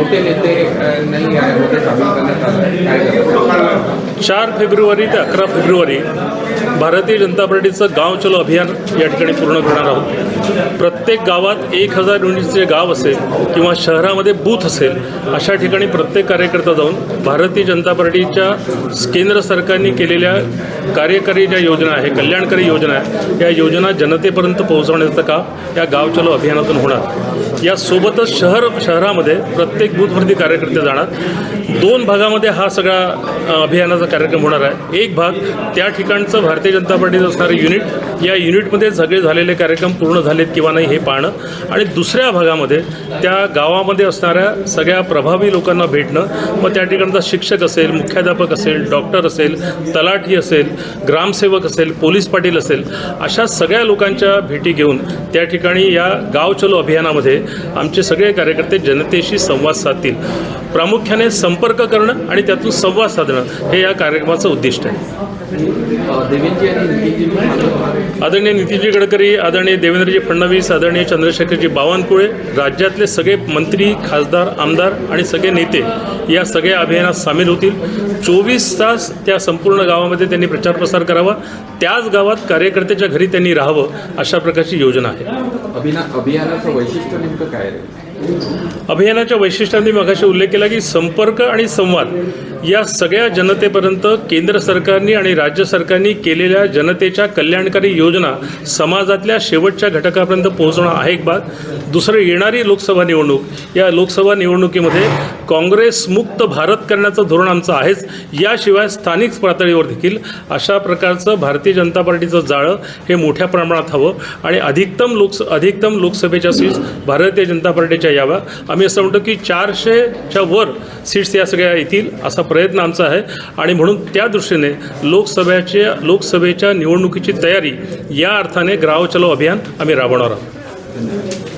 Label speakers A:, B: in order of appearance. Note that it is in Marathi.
A: मोठे नेते नाही नाही मोठे सामील करण्यात आलं. काय
B: चार फेब्रुवारी ते अकरा फेब्रुवारी भारतीय जनता पार्टीचं गाव चलो अभियान या ठिकाणी पूर्ण करणार आहोत. प्रत्येक गावात एक हजार युनिटचे गाव असेल किंवा शहरामध्ये बूथ असेल अशा ठिकाणी प्रत्येक कार्यकर्ता जाऊन भारतीय जनता पार्टीच्या केंद्र सरकारने केलेल्या कार्यकारी ज्या योजना आहे कल्याणकारी योजना आहे या योजना जनतेपर्यंत पोहोचवण्याचं काम या गाव चलो अभियानातून होणार. यासोबतच शहर शहरामध्ये प्रत्येक बूथवरती कार्यकर्ते जाणार. दोन भागामध्ये हा सगळा अभियानाचा कार्यक्रम होणार आहे. एक भाग त्या ठिकाणचं भारतीय जनता पार्टीचं असणारं युनिट या युनिटमध्ये सगळे झालेले कार्यक्रम पूर्ण झालेत किंवा नाही हे पाहणं आणि दुसऱ्या भागामध्ये त्या गावामध्ये असणाऱ्या सगळ्या प्रभावी लोकांना भेटणं. मग त्या ठिकाणचा शिक्षक असेल मुख्याध्यापक असेल डॉक्टर असेल तलाठी असेल ग्रामसेवक असेल पोलीस पाटील असेल अशा सगळ्या लोकांच्या भेटी घेऊन त्या ठिकाणी या गाव चलो अभियानामध्ये आमचे सगळे कार्यकर्ते जनतेशी संवाद साधतील. प्रामुख्याने संपर्क करणं आणि त्यातून संवाद साधणं हे या कार्यक्रमाचं उद्दिष्ट आहे. आदरणीय नितीनजी गडकरी आदरणीय देवेंद्रजी फडणवीस आदरणीय चंद्रशेखरजी बावनकुळे राज्यातले सगळे मंत्री खासदार आमदार आणि सगळे नेते या सगळ्या अभियानात सामील होतील. चोवीस तास त्या संपूर्ण गावामध्ये त्यांनी प्रचार प्रसार करावा. त्याच गावात कार्यकर्त्याच्या घरी त्यांनी राहावं अशा प्रकारची योजना आहे.
A: अभिना अभियानाचं वैशिष्ट्य नेमकं काय आहे?
B: अभियानाच्या वैशिष्ट्यांनी मगाशी उल्लेख केला की संपर्क आणि संवाद या सगळ्या जनतेपर्यंत केंद्र सरकारनी आणि राज्य सरकारनी केलेल्या जनतेच्या कल्याणकारी योजना समाजातल्या शेवटच्या घटकापर्यंत पोहोचणं आहे एक भाग दुसरं येणारी लोकसभा निवडणूक. या लोकसभा निवडणुकीमध्ये काँग्रेस मुक्त भारत करण्याचं धोरण आमचं आहेच. याशिवाय स्थानिक पातळीवर देखील अशा प्रकारचं भारतीय जनता पार्टीचं जाळं हे मोठ्या प्रमाणात हवं. आणि अधिकतम लोकस अधिकतम लोकसभेच्या सीट्स भारतीय जनता पार्टीच्या याव्या आम्ही असं म्हणतो की चारशेच्या वर सीट्स या सगळ्या येतील असा प्रयत्न आमचा आहे. आणि म्हणून त्या दृष्टीने लोकसभेच्या लोकसभेच्या निवडणुकीची तयारी या अर्थाने ग्राहचलो अभियान आम्ही राबवणार आहोत.